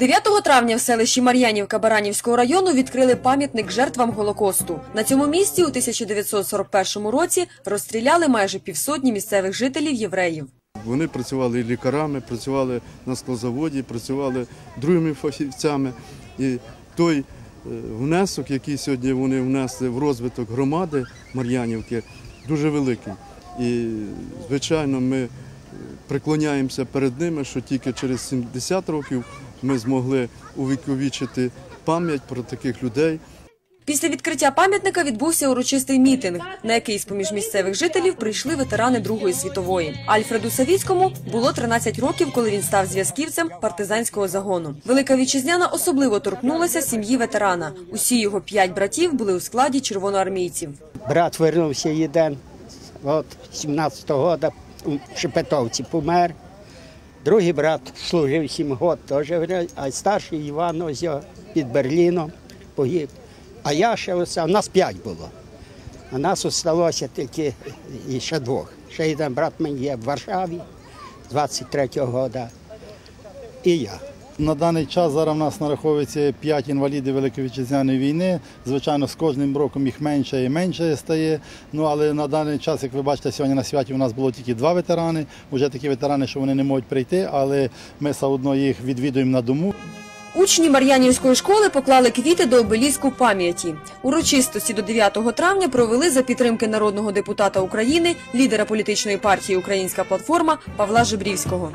9 травня в селищі Мар'янівка Баранівського району відкрили пам'ятник жертвам Голокосту. На цьому місці у 1941 році розстріляли майже півсотні місцевих жителів євреїв. Вони працювали лікарами, працювали на склозаводі, працювали другими фахівцями. І той е, внесок, який сьогодні вони внесли в розвиток громади Мар'янівки, дуже великий. І, звичайно, ми е, преклоняємося перед ними, що тільки через 70 років ми змогли увіковічити пам'ять про таких людей. Після відкриття пам'ятника відбувся урочистий мітинг, на який з-поміж місцевих жителів прийшли ветерани Другої світової. Альфреду Савіцькому було 13 років, коли він став зв'язківцем партизанського загону. Велика вітчизняна особливо торкнулася сім'ї ветерана. Усі його п'ять братів були у складі червоноармійців. Брат вернувся один, от 17-го года у Шепетовці помер. Другий брат служив сім років, теж, а старший Іван ось під Берліном погиб. А я ще оце, у нас п'ять було. А нас залишилося тільки і ще двох. Ще один брат мені є в Варшаві 23-го року. І я. На даний час зараз в нас нараховується 5 інвалідів Великої вітчизняної війни. Звичайно, з кожним роком їх менше і менше стає. Ну але на даний час, як ви бачите, сьогодні на святі у нас було тільки два ветерани. Уже такі ветерани, що вони не можуть прийти, але ми все одно їх відвідуємо на дому. Учні Мар'янівської школи поклали квіти до обеліску пам'яті. Урочистості до 9 травня провели за підтримки народного депутата України, лідера політичної партії Українська платформа Павла Жебрівського.